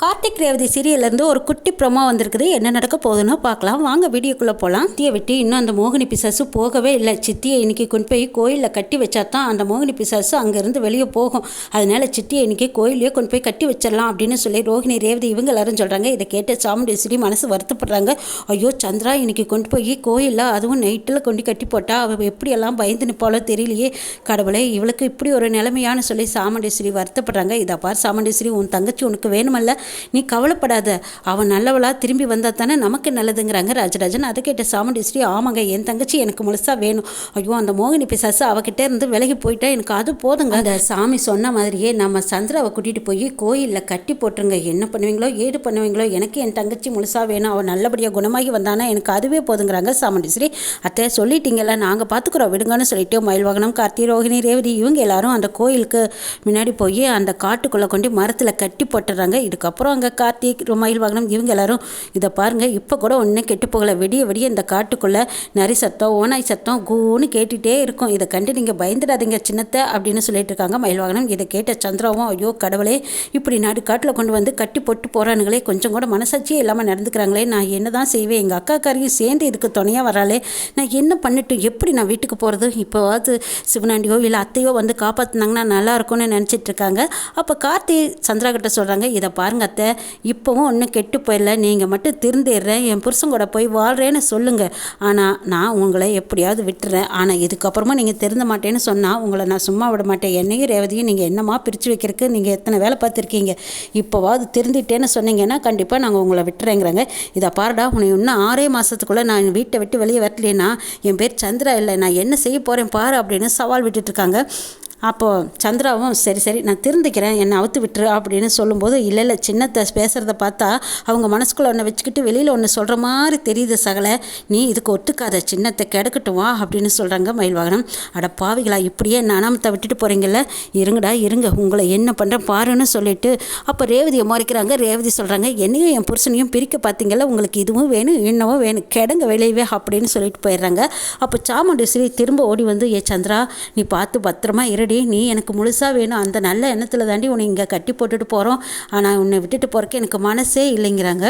கார்த்திக் ரேவதி சீரியல்லேருந்து ஒரு குட்டி ப்ரொமோ வந்திருக்குது. என்ன நடக்க போகுதுன்னு பார்க்கலாம். வாங்க வீடியோக்குள்ளே போகலாம் சித்தியை விட்டு இன்னும் அந்த மோகினி பிசாசு போகவே இல்லை. சித்தியை இன்னைக்கு கொண்டு போய் கோயிலில் கட்டி வச்சா தான் அந்த மோகினி பிசாசு அங்கேருந்து வெளியே போகும். அதனால சித்தியை இன்னைக்கு கோயிலையே கொண்டு போய் கட்டி வச்சிடலாம் அப்படின்னு சொல்லி ரோஹிணி ரேவதி இவங்க எல்லாரும் சொல்கிறாங்க இதை கேட்ட சாமுண்டேஸ்வரி மனசு வருத்தப்படுறாங்க. ஐயோ சந்திரா இன்னைக்கு கொண்டு போய் கோயிலில் அதுவும் நைட்டில் கொண்டு கட்டி போட்டா அவள் எப்படியெல்லாம் பயந்து நிற்பாலோ தெரியலையே. கடவுளே இவளுக்கு இப்படி ஒரு நிலைமையான்னு சொல்லி சாமுண்டேஸ்வரி வருத்தப்படுறாங்க. இதை பார் சாமுண்டேஸ்வரி உன் தங்கச்சி உனக்கு வேணுமல்ல. நீ கவலைப்படாத அவன் நல்லவளாக திரும்பி வந்தால் தானே நமக்கு நல்லதுங்கிறாங்க ராஜராஜன். அதை கேட்ட சாமுண்டீஸ்வரி ஆமாங்க என் தங்கச்சி எனக்கு முழுசாக வேணும். ஐயோ அந்த மோகினி பிசாசு அவகிட்ட இருந்து விலகி போயிட்டா எனக்கு அது போதுங்க. அந்த சாமி சொன்ன மாதிரியே நம்ம சந்திராவை கூட்டிகிட்டு போய் கோயிலில் கட்டி போட்டுருங்க. என்ன பண்ணுவீங்களோ ஏது பண்ணுவீங்களோ எனக்கு என் தங்கச்சி முழுசாக வேணும். அவன் நல்லபடியாக குணமாகி வந்தானா எனக்கு அதுவே போதுங்கிறாங்க சாமுண்டீஸ்வரி அத்தை சொல்லிட்டீங்கல்ல நாங்கள் பார்த்துக்குறோம் விடுங்கன்னு சொல்லிட்டு மயில்வாகனம் கார்த்தி ரோகிணி ரேவதி இவங்க எல்லாரும் அந்த கோயிலுக்கு முன்னாடி போய் அந்த காட்டுக்குள்ளே கொண்டு மரத்தில் கட்டி போட்டுறாங்க. இதுக்கப்புறம் அப்புறம் அங்கே கார்த்திக் மயில் வாகனம் இவங்க எல்லாரும் இதை பாருங்கள் இப்போ கூட ஒன்றும் கெட்டு போகலை. வெடிய விடிய இந்த காட்டுக்குள்ளே நரி சத்தம் ஓனாய் சத்தம் கூன்னு கேட்டுகிட்டே இருக்கும். இதை கண்டு நீங்கள் பயந்துடாதீங்க சின்னத்தை அப்படின்னு சொல்லிட்டு இருக்காங்க மயில் வாகனம். இதை கேட்ட சந்திராவும் ஐயோ கடவுளே இப்படி நாடு காட்டில் கொண்டு வந்து கட்டி போட்டு போகிறானுங்களே கொஞ்சம் கூட மனசாட்சியே இல்லாமல் நடந்துக்கிறாங்களே. நான் என்ன தான் செய்வேன்? எங்கள் அக்காக்காரையும் சேர்ந்து இதுக்கு துணையாக வராளே. நான் என்ன பண்ணிட்டு எப்படி நான் வீட்டுக்கு போகிறது இப்போவாது சிவனாண்டியோ இல்லை அத்தையோ வந்து காப்பாற்றினாங்கன்னா நல்லா இருக்கும்னு நினச்சிட்டு இருக்காங்க. அப்போ கார்த்தி சந்திரா கிட்ட சொல்கிறாங்க இதை பாருங்க அத்தை இப்போவும் ஒன்றும் கெட்டு போயிடல நீங்கள் மட்டும் திருந்திடுறேன். என் புருஷன் கூட போய் வாழ்கிறேன்னு சொல்லுங்கள் ஆனால் நான் உங்களை எப்படியாவது விட்டுறேன். ஆனால் இதுக்கப்புறமா நீங்கள் திருந்த மாட்டேன்னு சொன்னால் உங்களை நான் சும்மா விட மாட்டேன். என்னையும் ரேவதியும் நீங்கள் என்னமா பிரித்து வைக்கிறதுக்கு நீங்கள் எத்தனை வேலை பார்த்துருக்கீங்க? இப்போவாது திருந்திட்டேன்னு சொன்னீங்கன்னா கண்டிப்பாக நாங்கள் உங்களை விட்டுறேங்கிறாங்க. இதை பாருடா உன்னை இன்னும் ஆறே மாதத்துக்குள்ளே நான் வீட்டை விட்டு வெளியே வரலைன்னா என் பேர் சந்திரா இல்லை. நான் என்ன செய்ய போகிறேன் பாரு அப்படின்னு சவால் விட்டுட்ருக்காங்க அப்போது சந்திராவும் சரி சரி நான் திருந்திக்கிறேன். என்னை அவுத்து விட்டுரு அப்படின்னு சொல்லும்போது இல்லை இல்லை சின்னத்தை பேசுகிறத பார்த்தா அவங்க மனசுக்குள்ளே ஒன்று வச்சுக்கிட்டு வெளியில் ஒன்று சொல்கிற மாதிரி தெரியுது சகலை. நீ இதுக்கு ஒத்துக்காத சின்னத்தை கிடக்கட்டும் வா அப்படின்னு சொல்கிறாங்க மயில் வாகனம் அட பாவிகளா இப்படியே நானாமத்தை விட்டுட்டு போகிறீங்கள இருங்கடா இருங்க. உங்களை என்ன பண்ணுறேன் பாருன்னு சொல்லிட்டு அப்போ ரேவதியை மறைக்கிறாங்க ரேவதி சொல்கிறாங்க என்னையும் என் புருஷனையும் பிரிக்க பார்த்தீங்கல்ல உங்களுக்கு இதுவும் வேணும் இன்னமும் வேணும். கிடங்க வெளியவே அப்படின்னு சொல்லிட்டு போயிடுறாங்க. அப்போ சாமுண்டேஸ்வரி திரும்ப ஓடி வந்து ஏ சந்திரா நீ பார்த்து பத்திரமா இருடி. டேடி நீ எனக்கு முழுசாக வேணும். அந்த நல்ல எண்ணத்தில் தாண்டி உன்னை இங்கே கட்டி போட்டுட்டு போகிறோம் ஆனால் உன்னை விட்டுட்டு போகிறக்கு எனக்கு மனசே இல்லைங்கிறாங்க.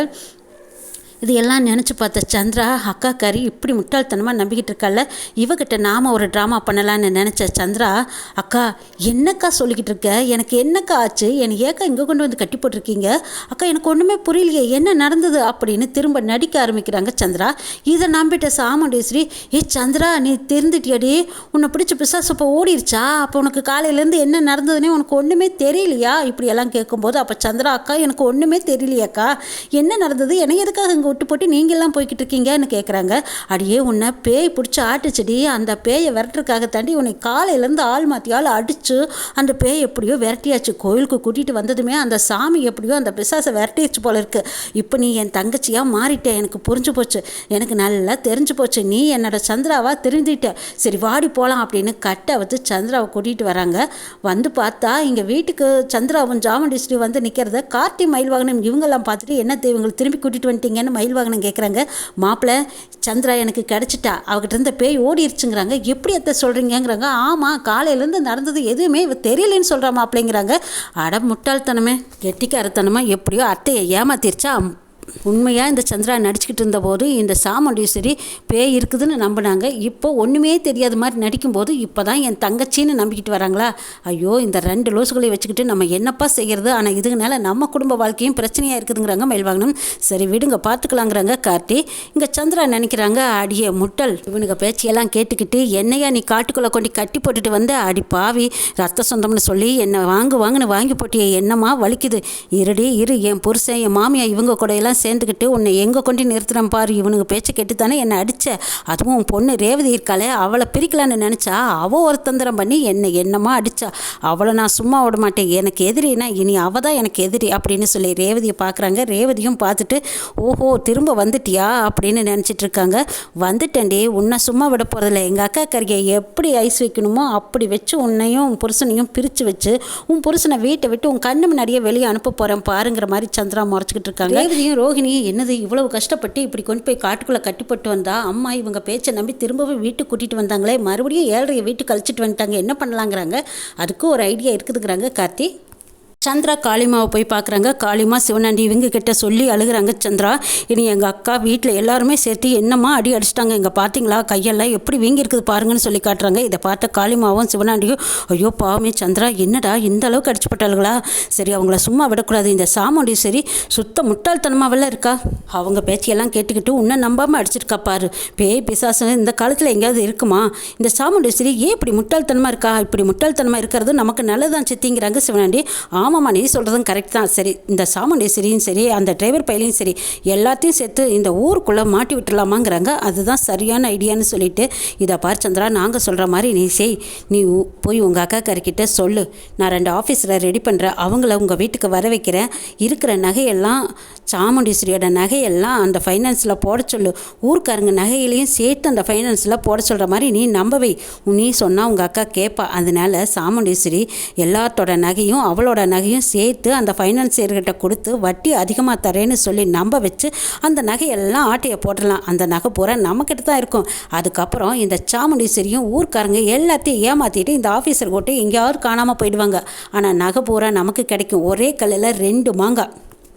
இது எல்லாம் நினச்சி பார்த்த சந்திரா அக்கா கறி இப்படி முட்டாள்தனமாக நம்பிக்கிட்டு இருக்கால இவகிட்ட நாம் ஒரு ட்ராமா பண்ணலான்னு நினச்ச சந்திரா அக்கா என்னக்கா சொல்லிக்கிட்டு இருக்க? எனக்கு என்னக்கா ஆச்சு? என்னை ஏக்கா இங்கே கொண்டு வந்து கட்டி போட்டிருக்கீங்க? அக்கா எனக்கு ஒன்றுமே புரியலையே என்ன நடந்தது? அப்படின்னு திரும்ப நடிக்க ஆரம்பிக்கிறாங்க சந்திரா. இதை நம்பிட்ட சாமுண்டேஸ்வரி ஏ சந்திரா நீ தெரிந்துட்டியடி உன்னை பிடிச்சி பிசாசு இப்போ ஓடிருச்சா? அப்போ உனக்கு காலையிலேருந்து என்ன நடந்ததுன்னே உனக்கு ஒன்றுமே தெரியலையா? இப்படியெல்லாம் கேட்கும்போது அப்போ சந்திரா அக்கா எனக்கு ஒன்றுமே தெரியலையாக்கா என்ன நடந்தது? என்னை எதுக்காக இங்கே விட்டு போட்டு நீங்கள்லாம் போய்கிட்டு இருக்கீங்கன்னு கேட்குறாங்க அடியே உன்னை பேய் பிடிச்சி ஆட்டுச்சடி. அந்த பேயை விரட்டுறதுக்காக தாண்டி உன்னை காலையிலேருந்து ஆள் மாற்றி ஆள் அடித்து அந்த பேய் எப்படியோ விரட்டியாச்சு. கோயிலுக்கு கூட்டிகிட்டு வந்ததுமே அந்த சாமி எப்படியோ அந்த பிசாசை விரட்டியாச்சு போல இருக்குது இப்போ நீ என் தங்கச்சியாக மாறிட்டேன் எனக்கு புரிஞ்சு போச்சு. எனக்கு நல்லா தெரிஞ்சு போச்சு. நீ என்னோட சந்திராவாக தெரிஞ்சிட்ட சரி வாடி போகலாம் அப்படின்னு கட்டை வச்சு சந்திராவை கூட்டிகிட்டு வராங்க. வந்து பார்த்தா இங்கே வீட்டுக்கு சந்திராவும் ஜாமண்டிஸ்ரீ வந்து நிற்கிறத கார்த்தி மயில் வாகனம் இவங்கெல்லாம் பார்த்துட்டு என்ன இவங்களை திரும்பி கூட்டிகிட்டு வந்துட்டீங்கன்னு மயில் வாகனம் கேட்குறாங்க மாப்பிள்ளை சந்திரா எனக்கு கிடச்சிட்டா. அவகிட்ட இருந்த பேய் ஓடிடுச்சுங்கிறாங்க எப்படி அத்தை சொல்கிறீங்கங்கிறாங்க ஆமாம் காலையிலேருந்து நடந்தது எதுவுமே தெரியலன்னு சொல்கிறா மாப்பிள்ளைங்கிறாங்க அட முட்டாள்தனமே கெட்டிக்காரத்தனமாக எப்படியோ அத்தையை ஏமாத்திருச்சா. உண்மையாக இந்த சந்திரா நடிச்சுக்கிட்டு இருந்தபோது இந்த சாமுண்டீஸ்வரி பேய் இருக்குதுன்னு நம்பினாங்க. இப்போ ஒன்றுமே தெரியாத மாதிரி நடிக்கும்போது இப்போ தான் என் தங்கச்சின்னு நம்பிக்கிட்டு வராங்களா? ஐயோ இந்த ரெண்டு லோசுகளை வச்சுக்கிட்டு நம்ம என்னப்பா செய்கிறது ஆனால் இதுனால நம்ம குடும்ப வாழ்க்கையும் பிரச்சனையாக இருக்குதுங்கிறாங்க மயில்வாகனம். சரி விடுங்க பார்த்துக்கலாங்கிறாங்க கார்த்தி. இங்கே சந்திரா நினைக்கிறாங்க அடியே முட்டல். இவனுங்க பேச்சியெல்லாம் கேட்டுக்கிட்டு என்னையா நீ காட்டுக்குள்ளே கொண்டு கட்டி போட்டுட்டு வந்து? அடி பாவி ரத்த சொந்தம்னு சொல்லி என்னை வாங்கு வாங்குன்னு வாங்கி போட்டிய என்னமா வலிக்குது? இருடி இரு என் புருஷன் என் மாமியா இவங்க கூட எல்லாம் சேர்ந்துக்கிட்டு உன்னை எங்கே கொண்டு நிறுத்துறேன் பாரு. இவனுங்க பேச்சை கேட்டு தானே என்னை அடித்த அதுவும் உன் பொண்ணு ரேவதி இருக்காளே அவளை பிரிக்கலான்னு நினச்சா அவள் ஒரு தந்திரம் பண்ணி என்னை என்னமா அடித்தா அவளை நான் சும்மா விட மாட்டேன். எனக்கு எதிரினா இனி அவள் தான் எனக்கு எதிரி அப்படின்னு சொல்லி ரேவதியை பார்க்குறாங்க ரேவதியும் பார்த்துட்டு ஓஹோ திரும்ப வந்துட்டியா? அப்படின்னு நினச்சிட்டு இருக்காங்க. வந்துட்டேன்டி. உன்னை சும்மா விட போகிறதில்ல எங்கள் அக்கா கறியை எப்படி ஐஸ் வைக்கணுமோ அப்படி வச்சு உன்னையும் உன் புருஷனையும் பிரித்து வச்சு உன் புருஷனை வீட்டை விட்டு உன் கண்ணு முன்னாடியே வெளியே அனுப்ப போகிறேன் பாருங்கிற மாதிரி சந்திரா முறைச்சிக்கிட்டு இருக்காங்க. ரேவதியும் ரோஹிணி என்னது இவ்வளவு கஷ்டப்பட்டு இப்படி கொண்டு போய் காட்டுக்குள்ளே கட்டிப்பட்டு வந்தா? அம்மா இவங்க பேச்சை நம்பி திரும்பவும் வீட்டுக்கு கூட்டிகிட்டு வந்தாங்களே. மறுபடியும் ஏழரை வீட்டுக்கு கழிச்சிட்டு வந்துட்டாங்க. என்ன பண்ணலாங்கிறாங்க? அதுக்கும் ஒரு ஐடியா இருக்குதுங்கிறாங்க கார்த்தி. சந்திரா காளிமாவை போய் பார்க்குறாங்க. காளிமா சிவனாண்டி இவங்க கிட்ட சொல்லி அழுகுறாங்க. சந்திரா இனி எங்கள் அக்கா வீட்டில் எல்லாருமே சேர்த்து என்னம்மா அடி அடிச்சிட்டாங்க? இங்கே பார்த்தீங்களா கையெல்லாம் எப்படி வீங்கியிருக்குது பாருங்கன்னு சொல்லி காட்டுறாங்க. இதை பார்த்த காளிமாவும் சிவனாண்டியும் ஐயோ பாவமே சந்திரா என்னடா இந்த அளவுக்கு அடிச்சுப்பட்டாளுங்களா சரி அவங்கள சும்மா விடக்கூடாது. இந்த சாமுண்டி சரி சுத்த முட்டாள்தனமாவெல்லாம் இருக்கா? அவங்க பேச்சையெல்லாம் கேட்டுக்கிட்டு உன்னை நம்பாமல் அடிச்சிருக்கா பாரு. பேய் பிசாசு இந்த காலத்தில் எங்கேயாவது இருக்குமா? இந்த சாமுண்டேஸ்வரி ஏன் இப்படி முட்டாள்தனமாக இருக்கா? இப்படி முட்டாள்தனமாக இருக்கிறது நமக்கு நல்லதான் சித்திங்கிறாங்க சிவனாண்டி. ஆமாம்மா நீ சொல்கிறதும் கரெக்ட் தான். சரி இந்த சாமுண்டேஸ்வரியும் சரி அந்த டிரைவர் பையலையும் சரி எல்லாத்தையும் சேர்த்து இந்த ஊருக்குள்ளே மாட்டி விட்டுலாமாங்கிறாங்க அதுதான் சரியான ஐடியான்னு சொல்லிட்டு இதை பார் சந்திரா நாங்கள் சொல்கிற மாதிரி நீ செய். நீ உ- போய் உங்கள் அக்கா கறிக்கிட்ட சொல்லு. நான் ரெண்டு ஆஃபீஸில் ரெடி பண்ணுறேன் அவங்கள உங்கள் வீட்டுக்கு வர வைக்கிறேன். இருக்கிற நகையெல்லாம் சாமுண்டீஸ்வரியோட நகையெல்லாம் அந்த ஃபைனான்ஸில் போட சொல்லு. ஊருக்காரங்க நகையிலையும் சேர்த்து அந்த ஃபைனான்ஸில் போட சொல்கிற மாதிரி நீ நம்பவை. நீ சொன்னால் உங்கள் அக்கா கேட்பா அதனால சாமுண்டீஸ்வரி எல்லாத்தோட நகையும் அவளோட நகையும் சேர்த்து அந்த ஃபைனான்சியர்கிட்ட கொடுத்து வட்டி அதிகமாக தரேன்னு சொல்லி நம்ப வச்சு அந்த நகையெல்லாம் ஆட்டையை போடலாம் அந்த நகை பூரா நம்மக்கிட்ட தான் இருக்கும். அதுக்கப்புறம் இந்த சாமுண்டீஸ்வரியும் ஊர்க்காரங்க எல்லாத்தையும் ஏமாற்றிட்டு இந்த ஆஃபீஸர் கூட்டு எங்கேயாவது காணாமல் போயிடுவாங்க. ஆனால் நகை பூரா நமக்கு கிடைக்கும். ஒரே கல்லில் ரெண்டு மாங்காய்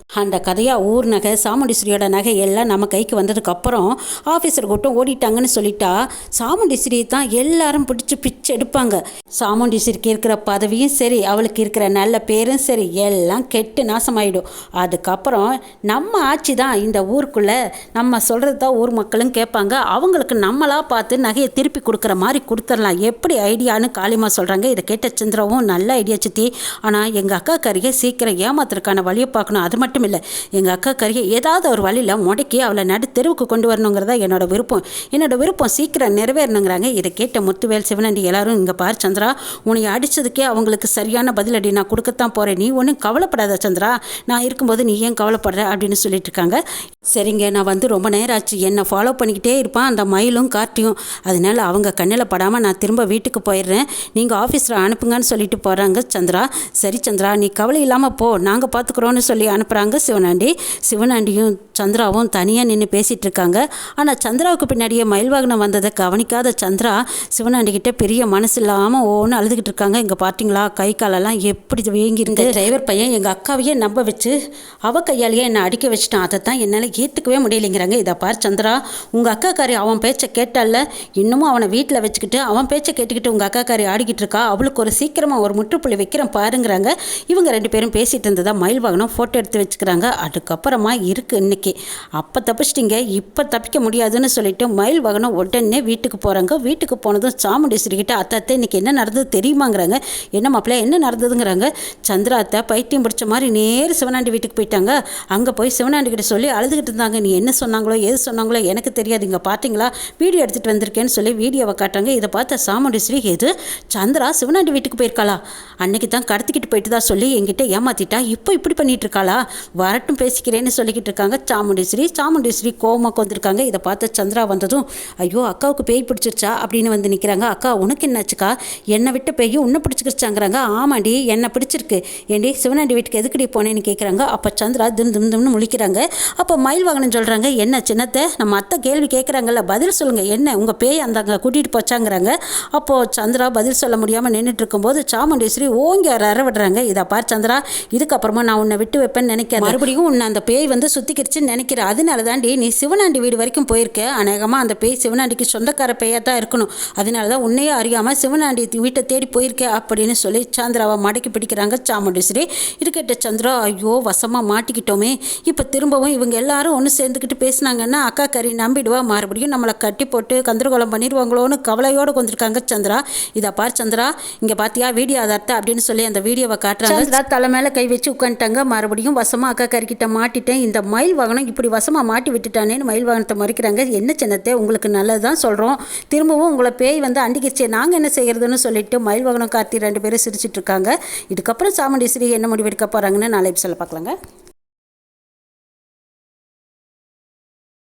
அந்த கதையாக ஊர் நகை சாமுண்டீஸ்வரியோட நகை எல்லாம் நம்ம கைக்கு வந்ததுக்கப்புறம் ஆஃபீஸர் கூட்டம் ஓடிட்டாங்கன்னு சொல்லிட்டா சாமுண்டீஸ்வரி தான் எல்லாரும் பிடிச்சி பிச்சு எடுப்பாங்க. சாமுண்டீஸ்வரிக்கு இருக்கிற பதவியும் சரி அவளுக்கு இருக்கிற நல்ல பேரும் சரி எல்லாம் கெட்டு நாசமாயிடும். அதுக்கப்புறம் நம்ம ஆட்சி தான் இந்த ஊருக்குள்ளே நம்ம சொல்கிறது தான் ஊர் மக்களும் கேட்பாங்க. அவங்களுக்கு நம்மளாக பார்த்து நகையை திருப்பி கொடுக்குற மாதிரி கொடுத்துடலாம். எப்படி ஐடியான்னு காளிமா சொல்கிறாங்க இதை கேட்ட சந்திராவும் நல்ல ஐடியா சித்தி. ஆனால் எங்கள் அக்கா கறியை சீக்கிரம் ஏமாத்துறதுக்கான வழியை பார்க்கணும். அது மட்டும் இல்லை எங்கள் அக்கா கறியை ஏதாவது ஒரு வழியில் முடக்கி அவளை நடு தெருவுக்கு கொண்டு வரணுங்கிறதா என்னோட விருப்பம். என்னோட விருப்பம் சீக்கிரம் நிறைவேறணுங்கிறாங்க. இதை கேட்ட முத்துவேல் சிவனண்டி எல்லாரும் இங்கே பார் சந்திரா. உன்னை அடித்ததுக்கே அவங்களுக்கு சரியான பதிலடி நான் கொடுக்கத்தான் போகிறேன் நீ ஒன்றும் கவலைப்படாத சந்திரா. நான் இருக்கும்போது நீ ஏன் கவலைப்படுற அப்படின்னு சொல்லிட்டு இருக்காங்க. சரிங்க நான் வந்து ரொம்ப நேரம் ஆச்சு. என்னை ஃபாலோ பண்ணிக்கிட்டே இருப்பான். அந்த மயிலும் கார்ட்டியும் அதனால அவங்க கண்ணில் படாமல் நான் திரும்ப வீட்டுக்கு போயிடுறேன். நீங்கள் ஆஃபீஸில் அனுப்புங்கன்னு சொல்லிட்டு போகிறாங்க சந்திரா. சரி சந்திரா நீ கவலை இல்லாமல் போ. நாங்கள் பார்த்துக்குறோன்னு சொல்லி அனுப்புகிறாங்க சிவனாண்டி சிவனாண்டியும் சந்திராவும் தனியாக நின்று பேசிகிட்டு இருக்காங்க ஆனால் சந்திராவுக்கு பின்னாடியே மயில் வாகனம் வந்ததை கவனிக்காத சந்திரா சிவனாண்டிக்கிட்ட பெரிய மனசு இல்லாமல் ஒவ்வொன்று அழுதுகிட்டு இருக்காங்க இங்கே பார்த்தீங்களா கை காலெல்லாம் எப்படி வீங்கிருந்து டிரைவர் பையன் எங்கள் அக்காவையே நம்ப வச்சு அவ கையாலேயே என்னை அடிக்க வச்சுட்டான். அதை தான் என்னால் ஏற்றுக்கவே முடியலைங்கிறாங்க. இதை பார் சந்திரா உங்கள் அக்காக்காரி அவன் பேச்சை கேட்டால இன்னமும் அவனை வீட்டில் வச்சுக்கிட்டு அவன் பேச்சை கேட்டுக்கிட்டு உங்கள் அக்காக்காரி ஆடிக்கிட்டு இருக்கா அவளுக்கு ஒரு சீக்கிரமாக ஒரு முற்றுப்புள்ளி வைக்கிறேன் பாருங்கிறாங்க. இவங்க ரெண்டு பேரும் பேசிகிட்டு இருந்ததா மயில் வாகனம் ஃபோட்டோ எடுத்து வச்சு வச்சுக்கிறாங்க அதுக்கப்புறமா இருக்குது இன்றைக்கி அப்போ தப்பிச்சிட்டிங்க இப்போ தப்பிக்க முடியாதுன்னு சொல்லிட்டு மயில் வாகனம் உடனே வீட்டுக்கு போகிறாங்க வீட்டுக்கு போனதும் சாமுண்டி கிட்ட அத்தை அத்தை இன்னைக்கு என்ன நடந்தது தெரியுமாங்கிறாங்க. என்ன மாப்பிள்ள என்ன நடந்ததுங்கிறாங்க? சந்திரா அத்தை பைத்தியம் பிடிச்ச மாதிரி நேர் சிவனாண்டி வீட்டுக்கு போயிட்டாங்க. அங்கே போய் சிவனாண்டி கிட்ட சொல்லி அழுதுகிட்டு இருந்தாங்க. நீ என்ன சொன்னாங்களோ எது சொன்னாங்களோ எனக்கு தெரியாது. இங்கே பார்த்தீங்களா வீடியோ எடுத்துகிட்டு வந்திருக்கேன்னு சொல்லி வீடியோவை காட்டுறாங்க. இதை பார்த்த சாமுண்டீஸ்வரி எது? சந்திரா சிவனாண்டி வீட்டுக்கு போயிருக்காளா? அன்னைக்கு தான் கடத்திக்கிட்டு போயிட்டு தான் சொல்லி என்கிட்ட ஏமாத்திட்டா? இப்போ இப்படி பண்ணிட்டு இருக்காளா? வரட்டும் பேசிக்கிறேன்னு சொல்லிக்கிட்டு இருக்காங்க. சாமுண்டீஸ்வரி சாமுண்டீஸ்வரி கோவமாக வந்திருக்காங்க. இதை பார்த்த சந்திரா வந்ததும் ஐயோ அக்காவுக்கு பேய் பிடிச்சிருச்சா? அப்படின்னு வந்து நிற்கிறாங்க அக்கா உனக்கு என்னாச்சுக்கா? என்னை விட்டு பேய் உன்னை பிடிச்சிக்கிச்சாங்கிறாங்க ஆமாடி என்னை பிடிச்சிருக்கு. ஏண்டி சிவனாண்டி வீட்டுக்கு எதுக்குடி போனேன்னு கேட்குறாங்க அப்போ சந்திரா திம் திம் திம்னு முழிக்கிறாங்க. அப்போ மயில் வாகனம் சொல்கிறாங்க என்ன சின்னத்தை? நம்ம அத்தை கேள்வி கேட்குறாங்கல்ல பதில் சொல்லுங்கள் என்ன? உங்கள் பேய் அந்த அங்கே கூட்டிகிட்டு போச்சாங்கிறாங்க. அப்போது சந்திரா பதில் சொல்ல முடியாமல் நின்றுட்டு இருக்கும்போது சாமுண்டீஸ்வரி ஓங்கி அற விடுறாங்க. இதை பார் சந்திரா இதுக்கப்புறமா நான் உன்னை விட்டு வைப்பேன்னு மறுபடியும் உன்னை அந்த பேய் வந்து சுத்திக்கிடுச்சுன்னு நினைக்கிறேன் அதனால தாண்டி நீ சிவனாண்டி வீடு வரைக்கும் போயிருக்க. அநேகமாக அந்த பேய் சிவனாண்டிக்கு சொந்தக்கார பேயாக தான் இருக்கணும். அதனால தான் உன்னையே அறியாமல் சிவனாண்டி வீட்டை தேடி போயிருக்க அப்படின்னு சொல்லி சந்திராவை மடக்கி பிடிக்கிறாங்க சாமுண்டீஸ்வரி. இருக்கட்ட சந்திரா ஐயோ வசமாக மாட்டிக்கிட்டோமே. இப்போ திரும்பவும் இவங்க எல்லாரும் ஒன்று சேர்ந்துக்கிட்டு பேசினாங்கன்னா அக்கா கறி நம்பிடுவா. மறுபடியும் நம்மளை கட்டி போட்டு கந்தரகோலம் பண்ணிடுவாங்களோன்னு கவலையோடு வந்திருக்காங்க சந்திரா. இதை பார் சந்திரா இங்கே பார்த்தியா வீடியோ ஆதாரத்தை அப்படின்னு சொல்லி அந்த வீடியோவை காட்டுறாங்க. தலை மேலே கை வச்சு உட்காந்துட்டாங்க. மறுபடியும் வசமாக அக்கா கறிக்கிட்ட மாட்டிட்டேன். இந்த மயில் வாகனம் இப்படி வசமாக மாட்டி விட்டுட்டானேன்னு மயில் வாகனத்தை மறிக்கிறாங்க. என்ன சின்னத்தை உங்களுக்கு நல்லது தான் சொல்கிறோம் திரும்பவும் உங்களை பேய் வந்து அண்டிக்கிச்சே நாங்கள் என்ன செய்கிறதுன்னு சொல்லிட்டு மயில் வாகனம் கார்த்தி ரெண்டு பேரும் சிரிச்சிட்ருக்காங்க இதுக்கப்புறம் சாமுண்டீஸ்வரி என்ன முடிவெடுக்க போகிறாங்கன்னு நாளை சொல்ல பார்க்கலாங்க.